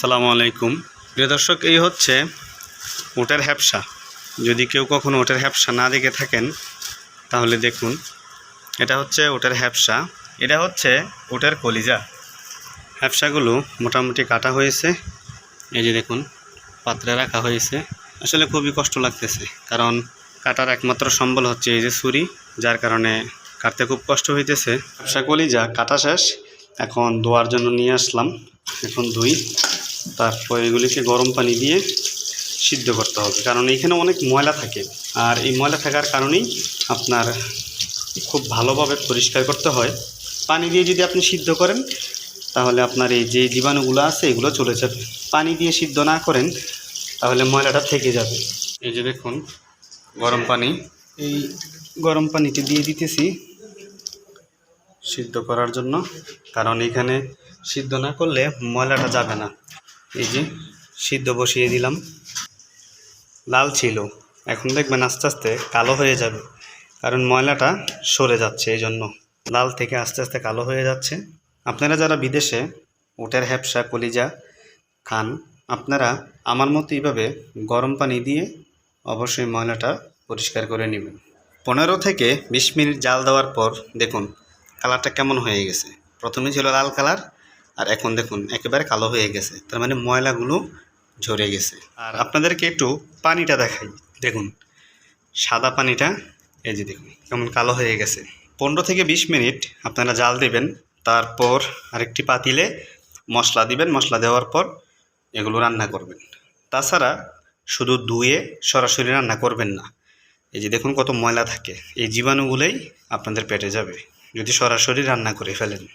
সালামু আলাইকুম। প্রিয় দর্শক, এই হচ্ছে ওটের হ্যাপসা। যদি কেউ কখনো ওটের হ্যাপসা না দেখে থাকেন, তাহলে দেখুন, এটা হচ্ছে ওটের হ্যাপসা। এটা হচ্ছে ওটের কলিজা। হ্যাপসাগুলো মোটামুটি কাটা হয়েছে। এই যে দেখুন, পাত্রে রাখা হয়েছে। আসলে খুবই কষ্ট লাগতেছে, কারণ কাটার একমাত্র সম্বল হচ্ছে এই যে ছুরি, যার কারণে কাটতে খুব কষ্ট হইতেছে। ব্যবসা কলিজা কাটা শেষ। এখন ধোয়ার জন্য নিয়ে আসলাম। এখন ধুই। তারপর এগুলিকে গরম পানি দিয়ে সিদ্ধ করতে হবে। কারণ এইখানে অনেক ময়লা থাকে। আর এই ময়লা থাকার কারণেই আপনার খুব ভালোভাবে পরিষ্কার করতে হয়। পানি দিয়ে যদি আপনি সিদ্ধ করেন তাহলে আপনার এই যে জীবাণুগুলো আছে এগুলো চলে যাবে। পানি দিয়ে সিদ্ধ না করেন তাহলে ময়লাটা থেকে যাবে। এই যে দেখুন গরম পানি। এই গরম পানিতে দিয়ে দিতেছি সিদ্ধ করার জন্য। কারণ এখানে সিদ্ধ না করলে ময়লাটা যাবে না। এই যে, সিদ্ধ বসিয়ে দিলাম। লাল ছিল। এখন দেখবেন আস্তে আস্তে কালো হয়ে যাবে, কারণ ময়লাটা সরে যাচ্ছে এই জন্য লাল থেকে আস্তে আস্তে কালো হয়ে যাচ্ছে। আপনারা যারা বিদেশে উটের হ্যাপসা কলিজা খান, আপনারা আমার মতো এইভাবে গরম পানি দিয়ে অবশ্যই ময়লাটা পরিষ্কার করে নেবেন। পনেরো থেকে বিশ মিনিট জাল দেওয়ার পর দেখুন, কালারটা কেমন হয়ে গেছে। প্রথমে ছিল লাল কালার আর এখন দেখুন একেবারে কালো হয়ে গেছে। তার মানে ময়লাগুলো ঝরে গেছে। আর আপনাদেরকে একটু পানিটা দেখাই। দেখুন সাদা পানিটা এই যে দেখুন কেমন কালো হয়ে গেছে। পনেরো থেকে বিশ মিনিট আপনারা জাল দেবেন তারপর আরেকটি পাতিলে মশলা দিবেন। মশলা দেওয়ার পর এগুলো রান্না করবেন। তাছাড়া শুধু ধুয়ে সরাসরি রান্না করবেন না। এই যে দেখুন কত ময়লা থাকে। এই জীবাণুগুলোই আপনাদের পেটে যাবে যদি সরাসরি রান্না করে ফেলেন।